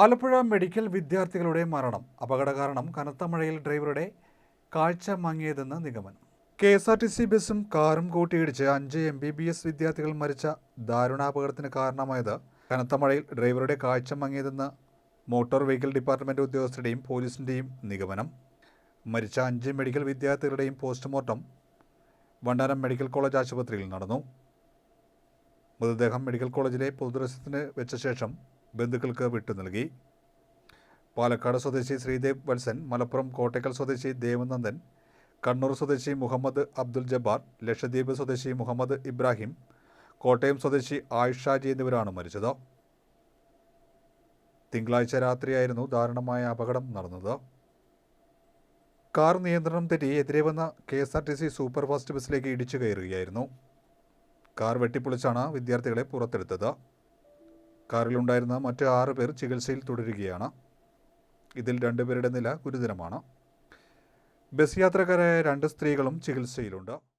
Alappuzha medical വിദ്യാർത്ഥികളുടെ മരണം അപകട കാരണം കനത്ത മഴയിൽ ഡ്രൈവറുടെ കാഴ്ച മങ്ങിയതെന്ന് നിഗമനം. K S R T C ബസ്സും കാറും കൂട്ടിയിടിച്ച് അഞ്ച് എം ബി ബി എസ് വിദ്യാർത്ഥികൾ മരിച്ച ദാരുണാപകടത്തിന് കാരണമായത് കനത്ത മഴയിൽ ഡ്രൈവറുടെ കാഴ്ച മങ്ങിയതെന്ന് മോട്ടോർ വെഹിക്കിൾ ഡിപ്പാർട്ട്മെന്റ് ഉദ്യോഗസ്ഥരുടെയും പോലീസിന്റെയും നിഗമനം. മരിച്ച അഞ്ച് മെഡിക്കൽ വിദ്യാർത്ഥികളുടെയും പോസ്റ്റ്മോർട്ടം വണ്ടാനം മെഡിക്കൽ കോളേജ് ആശുപത്രിയിൽ നടന്നു. മൃതദേഹം മെഡിക്കൽ കോളേജിലെ പൊതുദർശനത്തിന് വെച്ച ശേഷം ബന്ധുക്കൾക്ക് വിട്ടു നൽകി. പാലക്കാട് സ്വദേശി ശ്രീദേവ് വത്സൻ മലപ്പുറം കോട്ടയ്ക്കൽ സ്വദേശി ദേവനന്ദൻ കണ്ണൂർ സ്വദേശി മുഹമ്മദ് അബ്ദുൽ ജബ്ബാർ ലക്ഷദ്വീപ് സ്വദേശി മുഹമ്മദ് ഇബ്രാഹിം കോട്ടയം സ്വദേശി ആയിഷാജി എന്നിവരാണ് മരിച്ചത്. തിങ്കളാഴ്ച രാത്രിയായിരുന്നു ദാരുണമായ അപകടം നടന്നത്. കാർ നിയന്ത്രണം തെറ്റി എതിരെ വന്ന K S R T C superfast ബസ്സിലേക്ക് ഇടിച്ചു കയറുകയായിരുന്നു. കാർ വെട്ടിപ്പൊളിച്ചാണ് വിദ്യാർത്ഥികളെ പുറത്തെടുത്തത്. കാറിലുണ്ടായിരുന്ന മറ്റ് ആറ് പേർ ചികിത്സയിൽ തുടരുകയാണ്. ഇതിൽ രണ്ടുപേരുടെ നില ഗുരുതരമാണ്. ബസ് യാത്രക്കാരായ രണ്ട് സ്ത്രീകളും ചികിത്സയിലുണ്ട്.